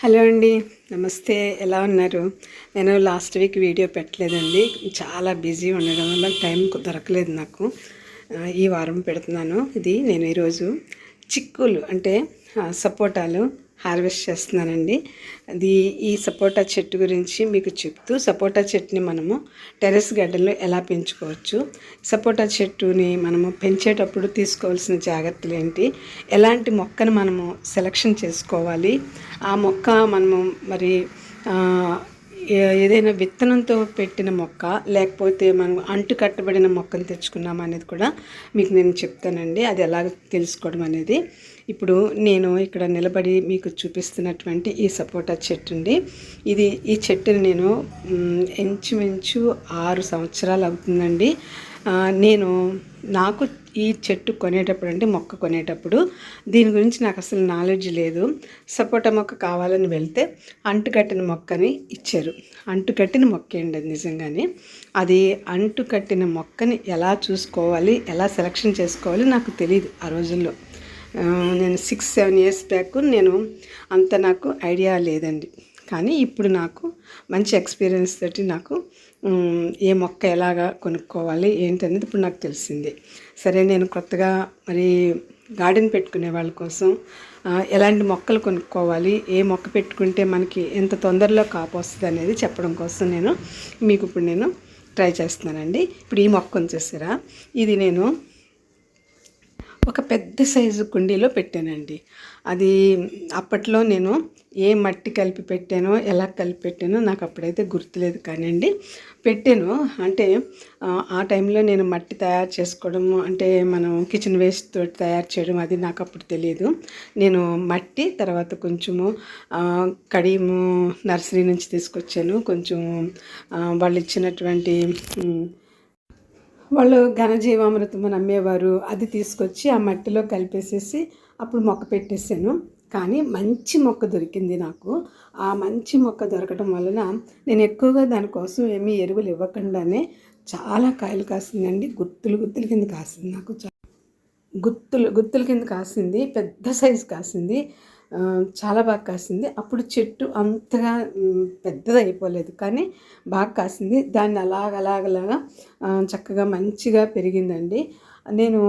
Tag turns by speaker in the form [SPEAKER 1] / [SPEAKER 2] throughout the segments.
[SPEAKER 1] Hello అండి నమస్తే. ఎలా ఉన్నారు? నేను లాస్ట్ వీక్ వీడియో పెట్టలేదండి. చాలా బిజీ ఉండడం వల్ల టైం దొరకలేదు నాకు. ఈ వారం పెడుతున్నాను. ఇది నేను ఈరోజు చిక్కులు అంటే సపోటాలు హార్వెస్ట్ చేస్తున్నానండి. అది ఈ సపోటా చెట్టు గురించి మీకు చెప్తూ సపోటా చెట్టుని మనము టెరెస్ గార్డెన్లో ఎలా పెంచుకోవచ్చు సపోటా చెట్టుని మనము పెంచేటప్పుడు తీసుకోవాల్సిన జాగ్రత్తలు ఏంటి ఎలాంటి మొక్కను మనము సెలక్షన్ చేసుకోవాలి ఆ మొక్క మనము మరి ఏదైనా విత్తనంతో పెట్టిన మొక్క లేకపోతే మనం అంటు కట్టబడిన మొక్కను తెచ్చుకున్నాం అనేది కూడా మీకు నేను చెప్తానండి. అది ఎలా తెలుసుకోవడం అనేది. ఇప్పుడు నేను ఇక్కడ నిలబడి మీకు చూపిస్తున్నటువంటి ఈ సపోటా చెట్టు అండి ఇది ఈ చెట్టుని నేను ఇంచుమించు ఆరు సంవత్సరాలు అవుతుందండి. నేను నాకు ఈ చెట్టు కొనేటప్పుడు అంటే మొక్క కొనేటప్పుడు దీని గురించి నాకు అసలు నాలెడ్జ్ లేదు. సపోటా మొక్క కావాలని వెళ్తే అంటుకట్టిన మొక్కని ఇచ్చారు. అంటుకట్టిన మొక్క అండి అది నిజంగానే. అది అంటుకట్టిన మొక్కని ఎలా చూసుకోవాలి ఎలా సెలక్షన్ చేసుకోవాలి నాకు తెలియదు ఆ రోజుల్లో. నేను సిక్స్ సెవెన్ ఇయర్స్ బ్యాక్ నేను అంత నాకు ఐడియా లేదండి. కానీ ఇప్పుడు నాకు మంచి ఎక్స్పీరియన్స్ తోటి నాకు ఏ మొక్క ఎలాగా కొనుక్కోవాలి ఏంటనేది ఇప్పుడు నాకు తెలిసింది. సరే నేను కొత్తగా మరి గార్డెన్ పెట్టుకునే వాళ్ళ కోసం ఎలాంటి మొక్కలు కొనుక్కోవాలి ఏ మొక్క పెట్టుకుంటే మనకి ఎంత తొందరలో కాపు వస్తుంది అనేది చెప్పడం కోసం నేను మీకు ఇప్పుడు నేను ట్రై చేస్తున్నానండి. ఇప్పుడు ఈ మొక్క చూసారా ఇది నేను ఒక పెద్ద సైజు కుండీలో పెట్టానండి. అది అప్పట్లో నేను ఏ మట్టి కలిపి పెట్టానో ఎలా కలిపి పెట్టానో నాకు అప్పుడైతే గుర్తులేదు కానివ్వండి పెట్టాను. అంటే ఆ, టైంలో నేను మట్టి తయారు చేసుకోవడము అంటే మనం కిచెన్ వేస్ట్ తోటి తయారు చేయడం అది నాకు అప్పుడు తెలియదు. నేను మట్టి తర్వాత కొంచెము కడియము నర్సరీ నుంచి తీసుకొచ్చాను. కొంచెం వాళ్ళు ఇచ్చినటువంటి వాళ్ళు ఘనజీవామృతం నమ్మేవారు అది తీసుకొచ్చి ఆ మట్టిలో కలిపేసేసి అప్పుడు మొక్క పెట్టేశాను. కానీ మంచి మొక్క దొరికింది నాకు. ఆ మంచి మొక్క దొరకడం వలన నేను ఎక్కువగా దానికోసం ఏమీ ఎరువులు ఇవ్వకుండానే చాలా కాయలు కాసిందండి. గుత్తులు గుత్తుల కింద కాసింది నాకు. చాలా గుత్తులు గుత్తుల కింద కాసింది. పెద్ద సైజు కాసింది. చాలా బాగా కాసింది. అప్పుడు చెట్టు అంతగా పెద్దది అయిపోలేదు కానీ బాగా కాసింది. దాన్ని అలాగలాగలాగా చక్కగా మంచిగా పెరిగిందండి. నేను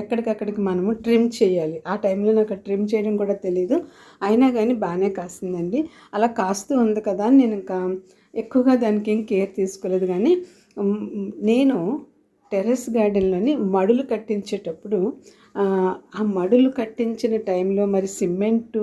[SPEAKER 1] ఎక్కడికక్కడికి మనము ట్రిమ్ చేయాలి. ఆ టైంలో నాకు ట్రిమ్ చేయడం కూడా తెలియదు అయినా కానీ బాగానే కాసిందండి. అలా కాస్తూ ఉంది కదా నేను ఇంకా ఎక్కువగా దానికి ఏం కేర్ తీసుకోలేదు. కానీ నేను టెర్రస్ గార్డెన్లోని మడులు కట్టించేటప్పుడు ఆ, మడులు కట్టించిన టైంలో మరి సిమెంటు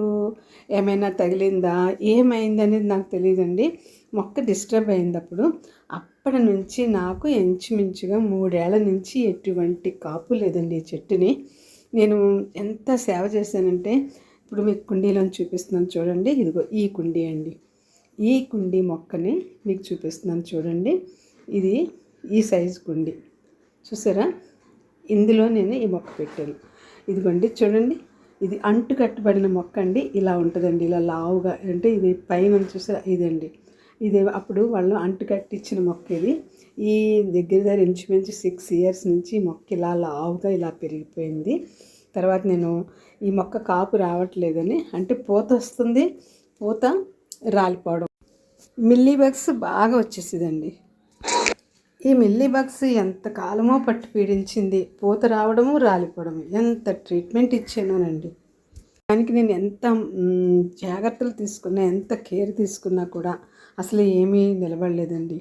[SPEAKER 1] ఏమైనా తగిలిందా? ఏమైంది అనేది నాకు తెలియదండి మొక్క డిస్టర్బ్ అయింది అప్పుడు అప్పటి నుంచి నాకు ఇంచుమించుగా మూడేళ్ళ నుంచి ఎటువంటి కాపు లేదండి ఈ చెట్టుని. నేను ఎంత సేవ చేశానంటే ఇప్పుడు మీకు కుండీలో చూపిస్తున్నాను చూడండి. ఇదిగో ఈ కుండీ అండి. ఈ కుండీ మొక్కని మీకు చూపిస్తున్నాను చూడండి. ఇది ఈ సైజు కుండీ. చూసారా? ఇందులో నేను ఈ మొక్క పెట్టాను. ఇదిగోండి చూడండి. ఇది అంటు కట్టబడిన మొక్క అండి. ఇలా ఉంటుందండి ఇలా లావుగా. అంటే ఇది పైన చూసారా? ఇదండి. ఇది అప్పుడు వాళ్ళు అంటు కట్టించిన మొక్క ఇది. ఈ దగ్గర దగ్గర ఇంచుమించు సిక్స్ ఇయర్స్ నుంచి మొక్క ఇలా లావుగా ఇలా పెరిగిపోయింది. తర్వాత నేను ఈ మొక్క కాపు రావట్లేదని అంటే పూత వస్తుంది పూత రాలిపోవడం. మిల్లీ బగ్స్ బాగా వచ్చేసిందండి. ఈ మిల్లీ బగ్స్ ఎంత కాలమో పట్టి పీడించింది. పూత రావడము రాలిపోవడము. ఎంత ట్రీట్మెంట్ ఇచ్చానోనండి. దానికి నేను ఎంత జాగ్రత్తలు తీసుకున్నా ఎంత కేర్ తీసుకున్నా కూడా అసలు ఏమీ నిలబడలేదండి.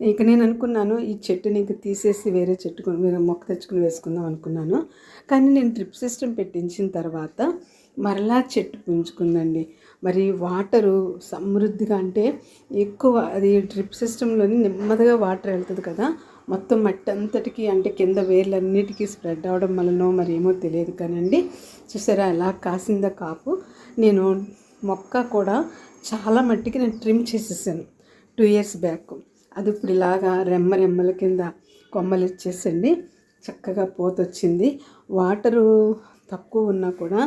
[SPEAKER 1] ఇక నేను అనుకున్నాను ఈ చెట్టుని ఇంక తీసేసి వేరే చెట్టు వేరే మొక్క తెచ్చుకుని వేసుకుందాం అనుకున్నాను. కానీ నేను డ్రిప్ సిస్టమ్ పెట్టించిన తర్వాత మరలా చెట్టు పుంజుకుందండి. మరి వాటరు సమృద్ధిగా అంటే ఎక్కువ అది డ్రిప్ సిస్టంలోని నెమ్మదిగా వాటర్ వెళ్తుంది కదా. మొత్తం మట్టి అంతటికి అంటే కింద వేర్లన్నిటికీ స్ప్రెడ్ అవడం వలనో మరి ఏమో తెలియదు కానండి. చూసారా ఎలా కాసిందో కాపు. నేను మొక్క కూడా చాలా మట్టికి నేను ట్రిమ్ చేసేసాను టూ ఇయర్స్ బ్యాక్. అది ఇప్పుడు ఇలాగా రెమ్మ రెమ్మల కింద కొమ్మలు ఇచ్చేసండి. చక్కగా పోత వచ్చింది వాటరు తక్కువ ఉన్నా కూడా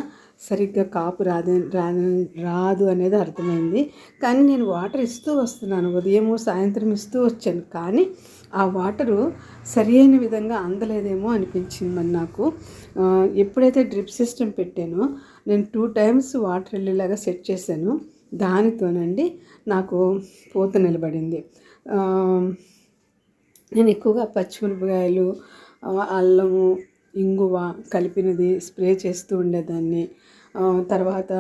[SPEAKER 1] సరిగ్గా కాపు రాదు రాదు రాదు అనేది అర్థమైంది. కానీ నేను వాటర్ ఇస్తూ వస్తున్నాను. ఉదయము సాయంత్రం ఇస్తూ వచ్చాను. కానీ ఆ వాటరు సరి అయిన విధంగా అందలేదేమో అనిపించింది మరి నాకు. ఎప్పుడైతే డ్రిప్ సిస్టమ్ పెట్టానో నేను టూ టైమ్స్ వాటర్ వెళ్ళేలాగా సెట్ చేశాను. దానితోనండి నాకు పూత నిలబడింది. నేను ఎక్కువగా పచ్చిమిరపకాయలు అల్లము ఇంగువ కలిపినది స్ప్రే చేస్తూ ఉండేదాన్ని. తర్వాత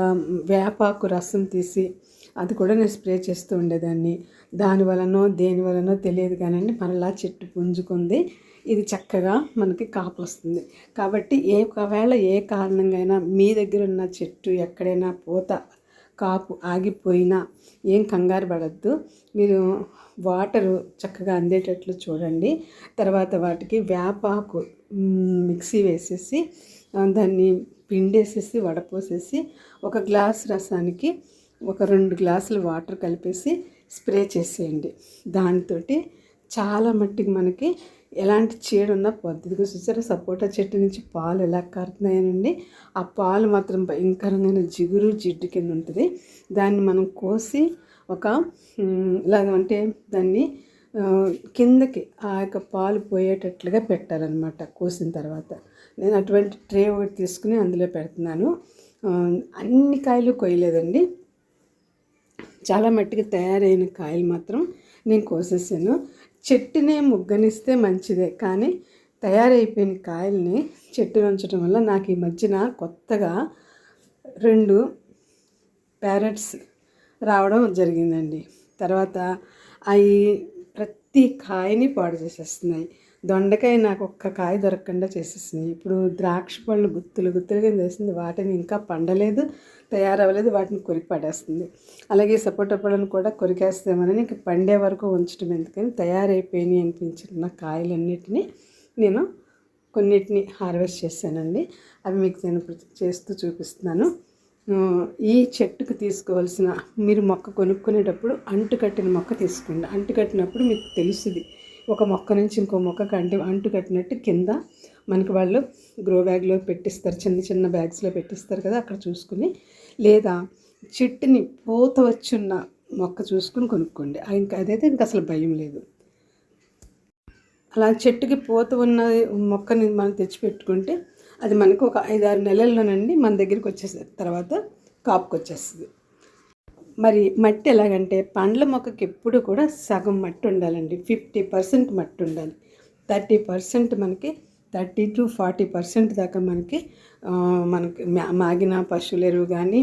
[SPEAKER 1] వేపాకు రసం తీసి అది కూడా నేను స్ప్రే చేస్తూ ఉండేదాన్ని. దాని వలనో దేని వలనో తెలియదు కానండి మరలా చెట్టు పుంజుకుంది. ఇది చక్కగా మనకి కాపు వస్తుంది. కాబట్టి ఏ ఒకవేళ ఏ కారణంగా మీ దగ్గర ఉన్న చెట్టు ఎక్కడైనా పూత కాపు ఆగిపోయినా ఏం కంగారు పడద్దు. మీరు వాటరు చక్కగా అందేటట్లు చూడండి. తర్వాత వాటికి వేపాకు మిక్సీ వేసేసి దాన్ని పిండేసేసి వడపోసేసి ఒక గ్లాస్ రసానికి ఒక రెండు గ్లాసులు వాటర్ కలిపేసి స్ప్రే చేసేయండి. దాంతో చాలా మట్టికి మనకి ఎలాంటి చీడు ఉన్నా పొద్దుగా చూసారా సపోటా చెట్టు నుంచి పాలు ఎలా కారుతున్నాయనండి. ఆ పాలు మాత్రం భయంకరమైన జిగురు జిడ్డు కింద ఉంటుంది. దాన్ని మనం కోసి ఒక మ్, ఇలాగ అంటే దాన్ని కిందకి ఆ యొక్క పాలు పోయేటట్లుగా పెట్టాలన్నమాట కోసిన తర్వాత. నేను అటువంటి ట్రే ఒకటి తీసుకుని అందులో పెడుతున్నాను. అన్ని కాయలు కొయ్యలేదండి. చాలా మట్టికి తయారైన కాయలు మాత్రం నేను కోసేసాను. చెట్టునే ముగ్గనిస్తే మంచిదే కానీ తయారైపోయిన కాయల్ని చెట్టు ఉంచడం వల్ల నాకు ఈ మధ్యన కొత్తగా రెండు ప్యారెట్స్ రావడం జరిగిందండి. తర్వాత అవి ప్రతి కాయని పాడు చేసేస్తున్నాయి. దొండకాయ నాకు ఒక్క కాయ దొరకకుండా చేసేస్తున్నాయి. ఇప్పుడు ద్రాక్ష పళ్ళు గుత్తులు గుత్తులుగా వేసింది. వాటిని ఇంకా పండలేదు తయారవ్వలేదు వాటిని కొరికి పడేస్తుంది. అలాగే సపోటా పళ్ళను కూడా కొరికేస్తామని ఇంక పండే వరకు ఉంచడం ఎందుకని తయారైపోయినాయి అనిపించిన కాయలన్నిటినీ నేను కొన్నిటిని హార్వెస్ట్ చేశానండి. అవి మీకు నేను ఇప్పుడు చేస్తూ చూపిస్తున్నాను. ఈ చెట్టుకు తీసుకోవాల్సిన మీరు మొక్క కొనుక్కునేటప్పుడు అంటుకట్టిన మొక్క తీసుకోండి. అంటుకట్టినప్పుడు మీకు తెలుస్తుంది ఒక మొక్క నుంచి ఇంకో మొక్కకు అంటు అంటు కట్టినట్టు కింద మనకి వాళ్ళు గ్రో బ్యాగ్లో పెట్టిస్తారు. చిన్న చిన్న బ్యాగ్స్లో పెట్టిస్తారు కదా అక్కడ చూసుకుని. లేదా చెట్టుని పూత వచ్చున్న మొక్క చూసుకుని కొనుక్కోండి. ఇంకా అదైతే ఇంకా అసలు భయం లేదు. అలా చెట్టుకి పూత ఉన్న మొక్కని మనం తెచ్చిపెట్టుకుంటే అది మనకు ఒక ఐదు ఆరు నెలల్లోనండి మన దగ్గరికి వచ్చేసిన తర్వాత కాపుకి వచ్చేస్తుంది మరి మట్టి ఎలాగంటే పండ్ల మొక్కకి ఎప్పుడు కూడా సగం మట్టి ఉండాలండి. ఫిఫ్టీ పర్సెంట్ మట్టి ఉండాలి. థర్టీ పర్సెంట్ మనకి థర్టీ టు ఫార్టీ పర్సెంట్ దాకా మనకి మనకి మాగిన పశువుల ఎరువు కానీ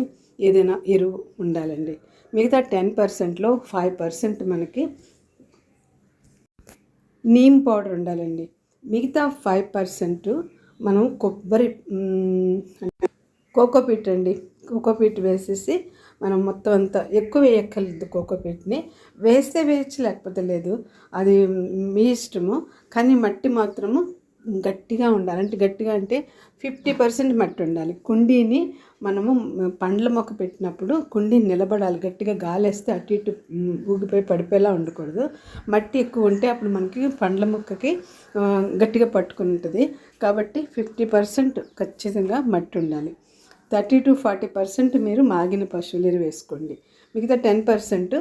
[SPEAKER 1] ఏదైనా ఎరువు ఉండాలండి. మిగతా టెన్ పర్సెంట్లో ఫైవ్ పర్సెంట్ మనకి నీమ్ పౌడర్ ఉండాలండి. మిగతా ఫైవ్ పర్సెంట్ మనం కొబ్బరి కోకోపీట్ అండి. కోకోపీట్ వేసేసి మనం మొత్తం అంతా ఎక్కువ వేయక్కర్లేదు కోకోపీట్ని వేస్తే వేయచ్చు లేకపోతే లేదు. అది మీ ఇష్టము. కానీ మట్టి మాత్రము గట్టిగా ఉండాలి. అంటే గట్టిగా అంటే ఫిఫ్టీ పర్సెంట్ మట్టి ఉండాలి. కుండీని మనము పండ్ల మొక్క పెట్టినప్పుడు కుండీని నిలబడాలి. గట్టిగా గాలేస్తే అటు ఇటు ఊగిపోయి పడిపోయేలా ఉండకూడదు. మట్టి ఎక్కువ ఉంటే అప్పుడు మనకి పండ్ల మొక్కకి గట్టిగా పట్టుకుని ఉంటుంది. కాబట్టి ఫిఫ్టీ పర్సెంట్ ఖచ్చితంగా మట్టి ఉండాలి. థర్టీ టు ఫార్టీ పర్సెంట్ మీరు మాగిన పశువులు వేసుకోండి. మిగతా టెన్ పర్సెంట్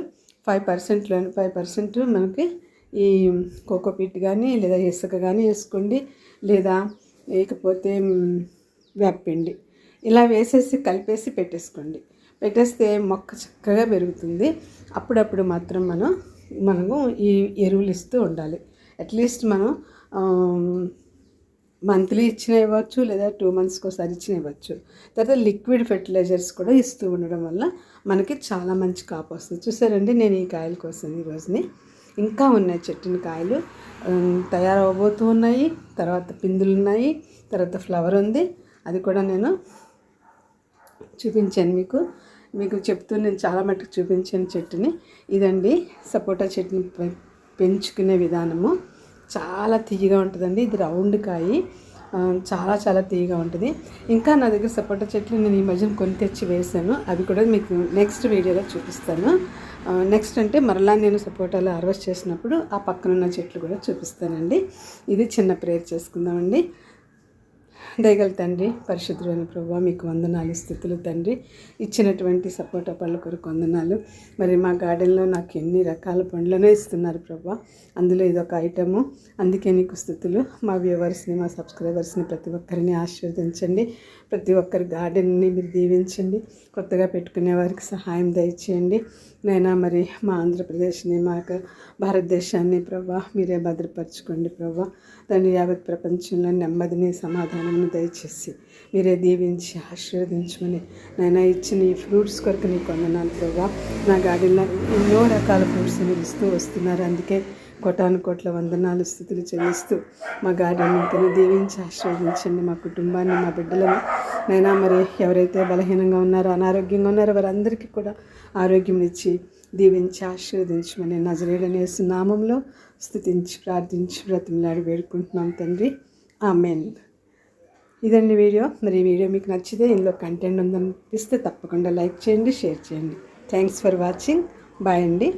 [SPEAKER 1] ఫైవ్ పర్సెంట్లో ఫైవ్ పర్సెంట్ మనకి ఈ కోకోపీట్ కానీ లేదా ఇసుక కానీ వేసుకోండి లేదా లేకపోతే మ్, వేపపిండి ఇలా వేసేసి కలిపేసి పెట్టేసుకోండి. పెట్టేస్తే మొక్క చక్కగా పెరుగుతుంది. అప్పుడప్పుడు మాత్రం మనం మనము ఈ ఎరువులు ఇస్తూ ఉండాలి. అట్లీస్ట్ మనం మంత్లీ ఇచ్చిన ఇవ్వచ్చు లేదా టూ మంత్స్కి ఒకసారి ఇచ్చిన ఇవ్వచ్చు. తర్వాత లిక్విడ్ ఫెర్టిలైజర్స్ కూడా ఇస్తూ ఉండడం వల్ల మనకి చాలా మంచి కాపు వస్తుంది. చూసారండి నేను ఈ కాయల కోసం ఈ రోజుని. ఇంకా ఉన్నాయి చెట్టుని కాయలు. తయారవబోతూ ఉన్నాయి. తర్వాత పిందులు ఉన్నాయి. తర్వాత ఫ్లవర్ ఉంది. అది కూడా నేను చూపించాను మీకు. మీకు చెప్తూ నేను చాలా మటుకు చూపించాను చెట్టుని. ఇదండి సపోటా చెట్టుని పె- పెంచుకునే విధానము. చాలా తీయగా ఉంటుందండి. ఇది రౌండ్ కాయి. చాలా చాలా తీయగా ఉంటుంది. ఇంకా నా దగ్గర సపోటా చెట్లు నేను ఈ మధ్యన కొని తెచ్చి వేసాను. అవి కూడా మీకు నెక్స్ట్ వీడియోలో చూపిస్తాను. నెక్స్ట్ అంటే మరలా నేను సపోటాలు హార్వెస్ట్ చేసినప్పుడు ఆ పక్కనున్న చెట్లు కూడా చూపిస్తానండి. ఇది చిన్న ప్రేయర్ చేసుకుందామండి. దయగల తండ్రి పరిశుద్ధులైన ప్రభావ మీకు వందనాలు స్థితులు తండ్రి. ఇచ్చినటువంటి సపోటా పళ్ళ కొరకు వందనాలు. మరి మా గార్డెన్లో నాకు ఎన్ని రకాల పండ్లను ఇస్తున్నారు ప్రభా. అందులో ఇదొక ఐటము. అందుకే నీకు స్థుతులు. మా వ్యూవర్స్ని మా సబ్స్క్రైబర్స్ని ప్రతి ఒక్కరిని ఆశీర్వదించండి. ప్రతి ఒక్కరి గార్డెన్ని మీరు దీవించండి. కొత్తగా పెట్టుకునే వారికి సహాయం దయచేయండి. నైనా మరి మా ఆంధ్రప్రదేశ్ని మా యొక్క భారతదేశాన్ని ప్రభా మీరే భద్రపరచుకోండి ప్రభా. దాన్ని యావత్ ప్రపంచంలో నెమ్మదిని సమాధానమును దయచేసి మీరే దీవించి ఆశీర్వదించమని నైనా ఇచ్చిన ఈ ఫ్రూట్స్ కొరకు నీకు వందనాలు ప్రభా. నా గార్డెన్లో ఎన్నో రకాల ఫ్రూట్స్ మీరు ఇస్తూ వస్తున్నారు. అందుకే కోటాను కోట్ల వందనాలు స్థుతులు చెల్లిస్తూ మా గార్డెన్ ఇంకను దీవించి ఆశీర్వదించండి మా కుటుంబాన్ని మా బిడ్డలను. నైనా మరి ఎవరైతే బలహీనంగా ఉన్నారో అనారోగ్యంగా ఉన్నారో వారందరికీ కూడా ఆరోగ్యం ఇచ్చి దీవించి ఆశీర్వదించమని నజరేడనే నామంలో స్థుతించి ప్రార్థించి బ్రతిమలాడి వేడుకుంటున్నాం తండ్రి. ఆమెన్. ఇదండి వీడియో. మరి ఈ వీడియో మీకు నచ్చితే ఇందులో కంటెంట్ ఉందనిపిస్తే తప్పకుండా లైక్ చేయండి షేర్ చేయండి. Thanks for watching. బాయ్ అండి.